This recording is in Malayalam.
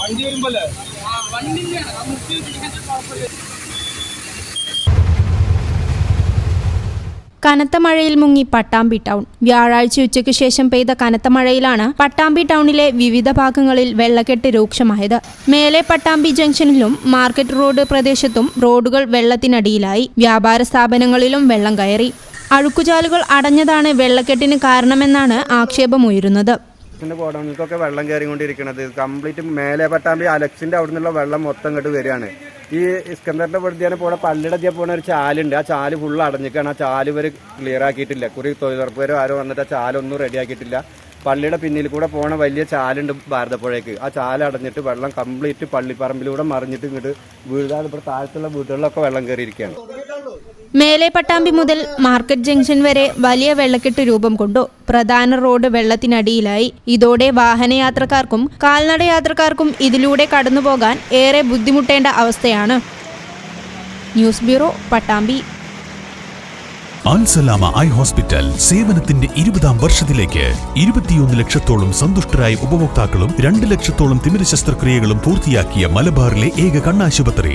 വണ്ടി വരുമ്പല്ലേ? കനത്ത മഴയിൽ മുങ്ങി പട്ടാമ്പി ടൗൺ. വ്യാഴാഴ്ച ഉച്ചയ്ക്ക് ശേഷം പെയ്ത കനത്ത മഴയിലാണ് പട്ടാമ്പി ടൗണിലെ വിവിധ ഭാഗങ്ങളിൽ വെള്ളക്കെട്ട് രൂക്ഷമായത്. മേലെ പട്ടാമ്പി ജംഗ്ഷനിലും മാർക്കറ്റ് റോഡ് പ്രദേശത്തും റോഡുകൾ വെള്ളത്തിനടിയിലായി. വ്യാപാര സ്ഥാപനങ്ങളിലും വെള്ളം കയറി. അഴുക്കുചാലുകൾ അടഞ്ഞതാണ് വെള്ളക്കെട്ടിന് കാരണമെന്നാണ് ആക്ഷേപമുയരുന്നത്. ഇതിന്റെ ഗോഡൌണിലേക്കൊക്കെ വെള്ളം കയറിക്കൊണ്ടിരിക്കുന്നത് കംപ്ലീറ്റ് മേലെ പട്ടാമ്പി അലക്സിന്റെ അവിടെ നിന്നുള്ള വെള്ളം മൊത്തം ഇങ്ങോട്ട് വരികയാണ്. ഈ ഇസ്കന്ദറിന്റെ പ്രതിയാണ് പോണ പള്ളിയുടെ പോണ ഒരു ചാലുണ്ട്. ആ ചാൽ ഫുള്ള് അടഞ്ഞിക്കാണ് ആ ചാൽ ഇവർ ക്ലിയർ ആക്കിയിട്ടില്ല. കുറി തൊഴിലുറപ്പുകാരോ ആരോ വന്നിട്ട് ആ ചാലൊന്നും റെഡി ആക്കിയിട്ടില്ല. പള്ളിയുടെ പിന്നിൽ കൂടെ പോണ വലിയ ചാലുണ്ട് ഭാരതപ്പുഴയ്ക്ക്. ആ ചാല അടഞ്ഞിട്ട് വെള്ളം കംപ്ലീറ്റ് പള്ളിപ്പറമ്പിലൂടെ മറിഞ്ഞിട്ട് ഇങ്ങോട്ട് വീടുകാർ ഇവിടെ താഴത്തുള്ള വീടുകളിലൊക്കെ വെള്ളം കയറിയിരിക്കുകയാണ്. മേലെ പട്ടാമ്പി മുതൽ മാർക്കറ്റ് ജംഗ്ഷൻ വരെ വലിയ വെള്ളക്കെട്ട് രൂപം കൊണ്ടു. പ്രധാന റോഡ് വെള്ളത്തിനടിയിലായി. ഇതോടെ വാഹനയാത്രക്കാർക്കും കാൽനട യാത്രക്കാർക്കും ഇതിലൂടെ കടന്നുപോകാൻ ഏറെ ബുദ്ധിമുട്ടേണ്ട അവസ്ഥയാണ്. News bureau Pattambi. Al Salama eye hospital സേവനത്തിന്റെ ഇരുപതാം വർഷത്തിലേക്ക് ഇരുപത്തിയൊന്ന് ലക്ഷത്തോളം സന്തുഷ്ടരായ ഉപഭോക്താക്കളും രണ്ട് ലക്ഷത്തോളം തിമിര ശസ്ത്രക്രിയകളും പൂർത്തിയാക്കിയ മലബാറിലെ ഏക കണ്ണാശുപത്രി.